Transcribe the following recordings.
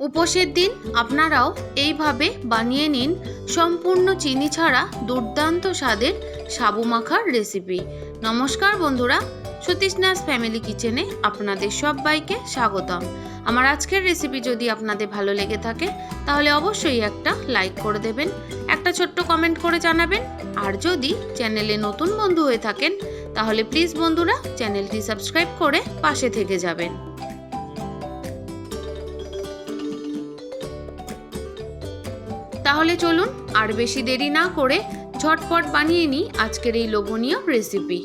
উপোসের দিন আপনারাও এইভাবে বানিয়ে নিন সম্পূর্ণ চিনি ছাড়া দুর্দান্ত স্বাদের সাবু মাখার রেসিপি নমস্কার বন্ধুরা, সতীশনাথ ফ্যামিলি কিচেনে আপনাদের সবাইকে স্বাগতম। আমার আজকের রেসিপি যদি আপনাদের ভালো লেগে থাকে, তাহলে অবশ্যই একটা লাইক করে দেবেন, একটা ছোট্ট কমেন্ট করে জানাবেন, আর যদি চ্যানেলে নতুন বন্ধু হয়ে থাকেন, তাহলে প্লিজ বন্ধুরা চ্যানেলটি সাবস্ক্রাইব করে পাশে থেকে যাবেন। তাহলে চলুন আর বেশি দেরি না করে ঝটপট বানিয়ে নিই আজকের এই লোভনীয় রেসিপি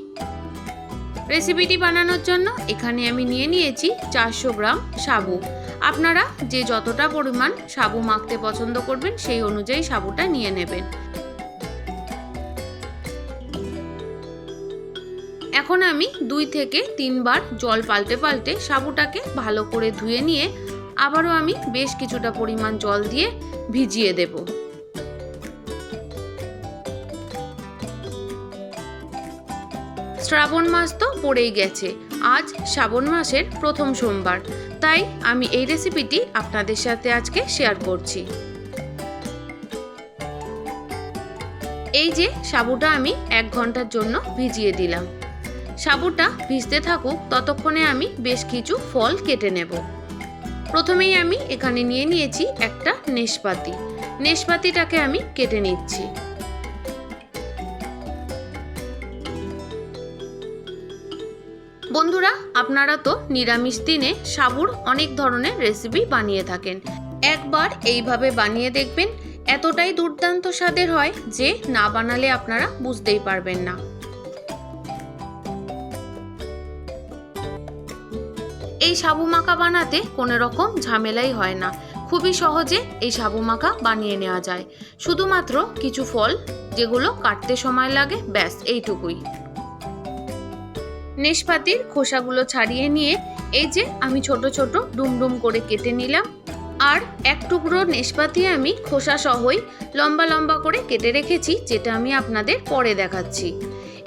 রেসিপিটি বানানোর জন্য এখানে আমি নিয়ে নিয়েছি চারশো গ্রাম সাবু। আপনারা যে যতটা পরিমাণ সাবু মাখতে পছন্দ করবেন সেই অনুযায়ী সাবুটা নিয়ে নেবেন। এখন আমি দুই থেকে তিনবার জল পাল্টে পাল্টে সাবুটাকে ভালো করে ধুয়ে নিয়ে আবারও আমি বেশ কিছুটা পরিমাণ জল দিয়ে ভিজিয়ে দেব। শ্রাবণ মাস তো পড়েই গেছে। আজ শ্রাবণ মাসের প্রথম সোমবার। তাই আমি এই রেসিপিটি আপনাদের সাথে আজকে শেয়ার করছি। এই যে সাবুটা আমি এক ঘণ্টার জন্য ভিজিয়ে দিলাম। সাবুটা ভিজতে থাকুক, ততক্ষণে আমি বেশ কিছু ফল কেটে নেব। প্রথমেই আমি এখানে নিয়ে নিয়েছি একটা নেশপাতি নেশপাতিটাকে আমি কেটে নিচ্ছি। বন্ধুরা, আপনারা তো নিরামিষ দিনে সাবুর অনেক ধরনের রেসিপি বানিয়ে থাকেন। একবার এইভাবে বানিয়ে দেখবেন, এতটাই দুর্দান্ত স্বাদের হয় যে না বানালে আপনারা বুঝতেই পারবেন না। এই সাবু মাখা বানাতে কোনো রকম ঝামেলাই হয় না। খুবই সহজে এই সাবু মাখা বানিয়ে নেওয়া যায়। শুধুমাত্র কিছু ফল যেগুলো কাটতে সময় লাগে, ব্যাস, এইটুকুই। নেশপাতির খোসাগুলো ছাড়িয়ে নিয়ে এই যে আমি ছোট ছোট ডুমডুম করে কেটে নিলাম। আর এক টুকরো নেশপাতি আমি খোসা সহই লম্বা লম্বা করে কেটে রেখেছি, যেটা আমি আপনাদের পরে দেখাচ্ছি।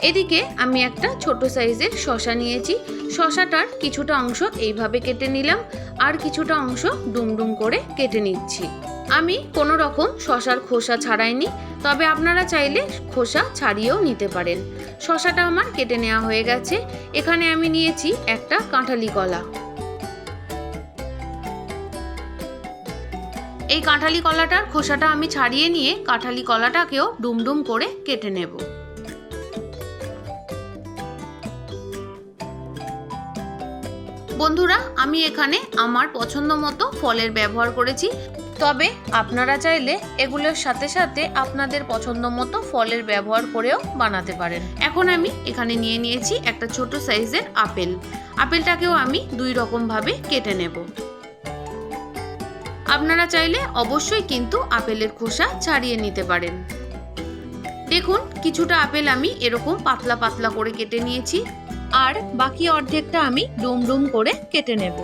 এদিকে আমি একটা ছোট সাইজের শশা নিয়েছি। শশাটার কিছুটা অংশ এইভাবে কেটে নিলাম আর কিছুটা অংশ ডুমডুম করে কেটে নিচ্ছি। আমি কোনো রকম শশার খোসা ছাড়াইনি, তবে আপনারা চাইলে খোসা ছাড়িয়েও নিতে পারেন। শশাটা আমার কেটে নেওয়া হয়ে গেছে। এখানে আমি নিয়েছি একটা কাঁঠালি কলা। এই কাঁঠালি কলাটার খোসাটা আমি ছাড়িয়ে নিয়ে কাঁঠালি কলাটাকেও ডুমডুম করে কেটে নেব। বন্ধুরা, আমি এখানে আমার পছন্দ মতো ফলের ব্যবহার করেছি। তবে আপনারা চাইলে এগুলোর সাথে সাথে আপনাদের পছন্দ মতো ফলের ব্যবহার করেও বানাতে পারেন। এখন আমি এখানে নিয়ে নিয়েছি একটা ছোট সাইজের আপেল। আপেলটাকেও আমি দুই রকমভাবে কেটে নেব। আপনারা চাইলে অবশ্যই কিন্তু আপেলের খোসা ছাড়িয়ে নিতে পারেন। দেখুন, কিছুটা আপেল আমি এরকম পাতলা পাতলা করে কেটে নিয়েছি। আর বাকি অর্ধেকটা আমি ডুম ডুম করে কেটে নেব।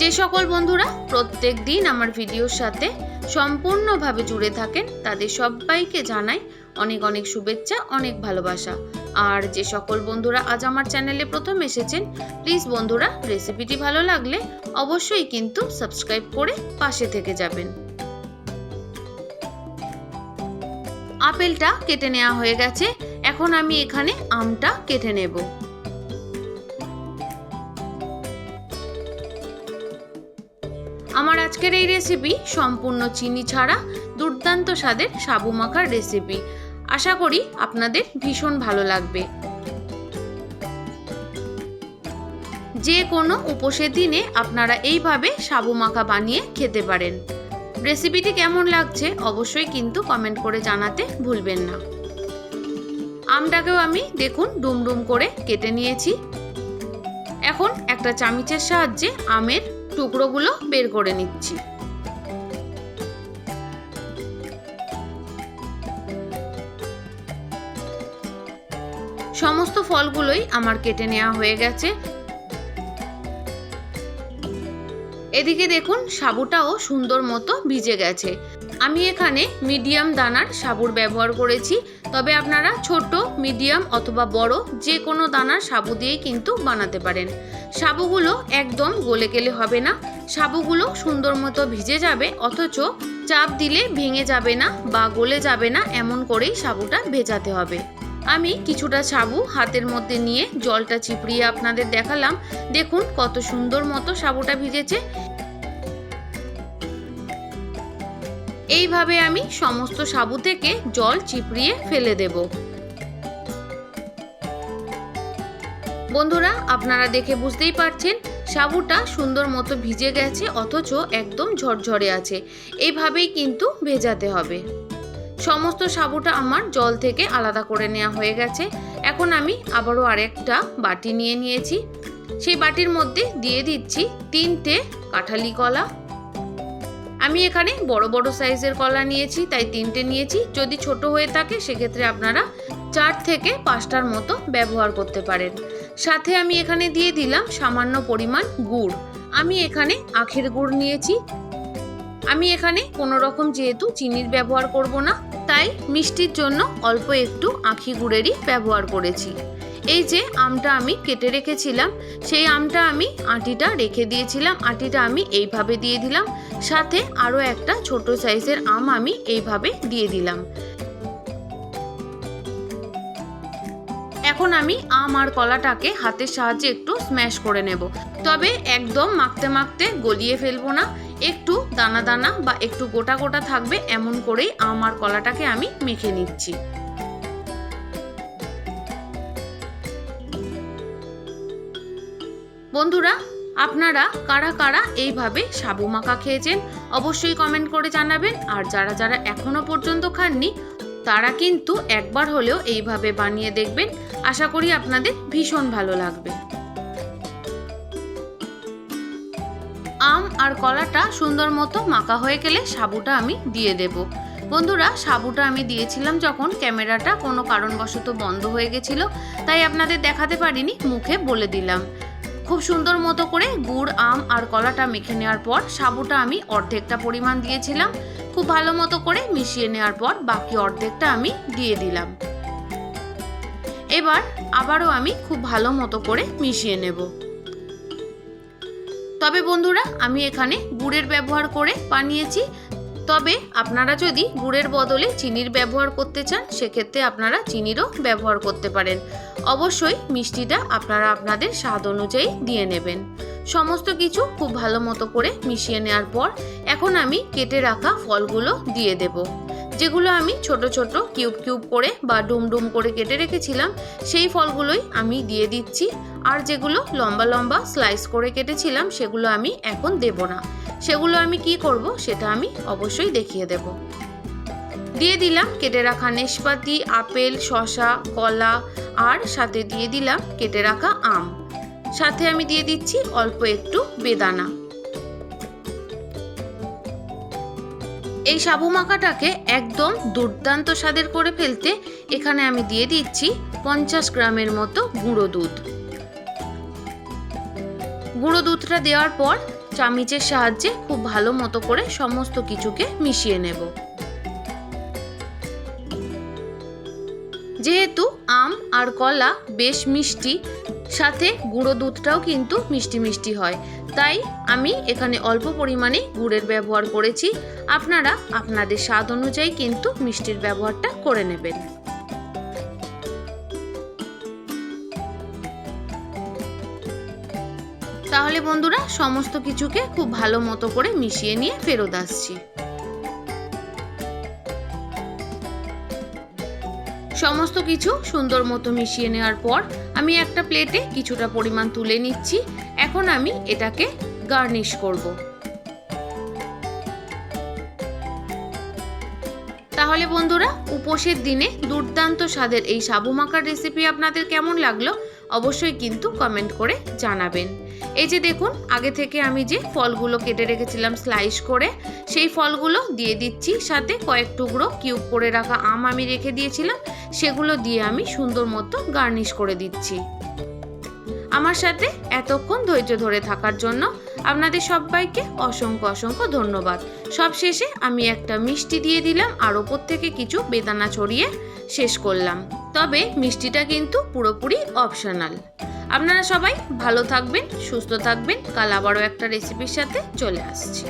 যে সকল বন্ধুরা প্রত্যেক দিন আমার ভিডিওর সাথে সম্পূর্ণভাবে জুড়ে থাকেন, তাদের সবাইকে জানাই অনেক অনেক শুভেচ্ছা, অনেক ভালোবাসা। আর যে সকল বন্ধুরা আজ আমার চ্যানেলে প্রথম এসেছেন, প্লিজ বন্ধুরা রেসিপিটি ভালো লাগলে অবশ্যই কিন্তু সাবস্ক্রাইব করে পাশে থেকে যাবেন। আপেলটা কেটে নেওয়া হয়ে গেছে এখন আমি এখানে আমটা কেটে নেব। আমার আজকের এই রেসিপি সম্পূর্ণ চিনি ছাড়া দুর্দান্ত স্বাদের সাবু মাখার রেসিপি আশা করি আপনাদের ভীষণ ভালো লাগবে। যে কোনো উপোসের দিনে আপনারা এইভাবে সাবু মাখা বানিয়ে খেতে পারেন। রেসিপিটি কেমন লাগছে অবশ্যই কিন্তু কমেন্ট করে জানাতে ভুলবেন না। আমটাকেও আমি দেখুন ডুমডুম করে কেটে নিয়েছি। এখন একটা চামিচের সাহায্যে আমের টুকরোগুলো বের করে নিচ্ছি। সমস্ত ফলগুলোই আমার কেটে নেওয়া হয়ে গেছে। এদিকে দেখুন সাবুটাও সুন্দর মতো ভিজে গেছে। আমি এখানে মিডিয়াম দানার সাবুর ব্যবহার করেছি, তবে আপনারা ছোট, মিডিয়াম অথবা বড় যে কোনো দানার সাবু দিয়েই কিন্তু বানাতে পারেন। সাবুগুলো একদম গলে গেলে হবে না, সাবুগুলো সুন্দর মতো ভিজে যাবে, অথচ চাপ দিলে ভেঙে যাবে না বা গলে যাবে না, এমন করেই সাবুটা ভেজাতে হবে। আমি কিছুটা সাবু হাতের মধ্যে নিয়ে জলটা চিপড়িয়ে আপনাদের দেখালাম। দেখুন কত সুন্দর মতো সাবুটা ভিজেছে। এইভাবে আমি সমস্ত সাবু থেকে জল চিপড়িয়ে ফেলে দেব। বন্ধুরা, আপনারা দেখে বুঝতেই পারছেন, সাবুটা সুন্দর মতো ভিজে গেছে, অথচ একদম ঝরঝরে আছে। এইভাবেই কিন্তু ভেজাতে হবে। সমস্ত সাবুটা আমার জল থেকে আলাদা করে নেওয়া হয়ে গেছে। এখন আমি আবারও আরেকটা বাটি নিয়ে নিয়েছি। সেই বাটির মধ্যে দিয়ে দিচ্ছি তিনটে কাঁঠালি কলা আমি এখানে বড় বড় সাইজের কলা নিয়েছি, তাই তিনটে নিয়েছি। যদি ছোট হয়ে থাকে, সেক্ষেত্রে আপনারা চার থেকে পাঁচটার মতো ব্যবহার করতে পারেন। সাথে আমি এখানে দিয়ে দিলাম সামান্য পরিমাণ গুড়। আমি এখানে আখের গুড় নিয়েছি। আমি এখানে কোনো রকম যেহেতু চিনির ব্যবহার করব না, তাই মিষ্টির জন্য অল্প একটু আখি গুড়েরই ব্যবহার করেছি। এই যে আমটা আমি কেটে রেখেছিলাম, সেই আমটা আমি আটিটা রেখে দিয়েছিলাম, আটিটা আমি এইভাবে দিয়ে দিলাম, সাথে আরও একটা ছোট সাইজের আম আমি এইভাবে দিয়ে দিলাম। এখন আমি আম আর কলাটাকে হাতের সাহায্যে একটু স্ম্যাশ করে নেব। তবে একদম মাখতে মাখতে গলিয়ে ফেলব না, একটু দানা দানা বা একটু গোটা গোটা থাকবে, এমন করেই আম আর কলাটাকে আমি মেখে নিচ্ছি। বন্ধুরা, আপনারা কারা কারা এইভাবে সাবু মাখা খেয়েছেন অবশ্যই কমেন্ট করে জানাবেন। আর যারা যারা এখনও পর্যন্ত খাননি, তারা কিন্তু একবার হলেও এইভাবে বানিয়ে দেখবেন। আশা করি আপনাদের ভীষণ ভালো লাগবে। আম আর কলাটা সুন্দর মতো মাখা হয়ে গেলে সাবুটা আমি দিয়ে দেব। বন্ধুরা, সাবুটা আমি দিয়েছিলাম যখন ক্যামেরাটা কোনো কারণবশত বন্ধ হয়ে গেছিল, তাই আপনাদের দেখাতে পারিনি, মুখে বলে দিলাম। খুব সুন্দর মতো করে গুড়, আম আর কলাটা মেখে নেওয়ার পর সাবুটা আমি অর্ধেকটা পরিমাণ দিয়েছিলাম। খুব ভালো মতো করে মিশিয়ে নেওয়ার পর বাকি অর্ধেকটা আমি দিয়ে দিলাম। এবার আবারও আমি খুব ভালো মতো করে মিশিয়ে নেব। তবে বন্ধুরা, আমি এখানে গুড়ের ব্যবহার করে বানিয়েছি। তবে আপনারা যদি গুড়ের বদলে চিনির ব্যবহার করতে চান, সেক্ষেত্রে আপনারা চিনিরও ব্যবহার করতে পারেন। অবশ্যই মিষ্টিটা আপনারা আপনাদের স্বাদ অনুযায়ী দিয়ে নেবেন। সমস্ত কিছু খুব ভালো মতো করে মিশিয়ে নেওয়ার পর এখন আমি কেটে রাখা ফলগুলো দিয়ে দেব। যেগুলো আমি ছোট ছোট কিউব কিউব করে বা ডুম ডুম করে কেটে রেখেছিলাম, সেই ফলগুলোই আমি দিয়ে দিচ্ছি। আর যেগুলো লম্বা লম্বা স্লাইস করে কেটেছিলাম, সেগুলো আমি এখন দেব না। সেগুলো আমি কি করব সেটা আমি অবশ্যই দেখিয়ে দেব। দিয়ে দিলাম কেটে রাখা নেশপাতি আপেল শশা কলা আর সাথে দিয়ে দিলাম কেটে রাখা আম। সাথে আমি দিয়ে দিচ্ছি অল্প একটু বেদানা। এই সাবু মাখাটাকে একদম দুর্দান্ত স্বাদের করে ফেলতে এখানে আমি দিয়ে দিচ্ছি পঞ্চাশ গ্রামের মতো গুঁড়ো দুধ। গুঁড়ো দুধটা দেওয়ার পর চামিচের সাহায্যে খুব ভালো মতো করে সমস্ত কিছুকে মিশিয়ে নেব। যেহেতু আম আর কলা বেশ মিষ্টি, সাথে গুঁড়ো দুধটাও কিন্তু মিষ্টি মিষ্টি হয়, তাই আমি এখানে অল্প পরিমাণে গুড়ের ব্যবহার করেছি। আপনারা আপনাদের স্বাদ অনুযায়ী কিন্তু মিষ্টির ব্যবহারটা করে নেবেন। তাহলে বন্ধুরা, সমস্ত কিছুকে খুব ভালো মতো করে মিশিয়ে নিয়ে ফেরত আসছি। সমস্ত কিছু সুন্দর মতো মিশিয়ে নেওয়ার পর আমি একটা প্লেটে কিছুটা পরিমাণ তুলে নিচ্ছি। এখন আমি এটাকে গার্নিশ করব। তাহলে বন্ধুরা, উপোসের দিনে দুর্দান্ত স্বাদের এই সাবু মাখার রেসিপি আপনাদের কেমন লাগল? অবশ্যই কিন্তু কমেন্ট করে জানাবেন। এই যে দেখুন, আগে থেকে আমি যে ফলগুলো কেটে রেখেছিলাম স্লাইস করে, সেই ফলগুলো দিয়ে দিচ্ছি। সাথে কয়েক টুকরো কিউব করে রাখা আম আমি রেখে দিয়েছিলাম। সেগুলো দিয়ে আমি সুন্দর মতো গার্নিশ করে দিচ্ছি। আমার সাথে এতক্ষণ ধৈর্য ধরে থাকার জন্য আপনাদের সবাইকে অসংখ্য অসংখ্য ধন্যবাদ। সবশেষে আমি একটা মিষ্টি দিয়ে দিলাম, আর ওপর থেকে কিছু বেদানা ছড়িয়ে শেষ করলাম। তবে মিষ্টিটা কিন্তু পুরোপুরি অপশনাল আপনারা সবাই ভালো থাকবেন, সুস্থ থাকবেন। কাল আবারও একটা রেসিপির সাথে চলে আসছি।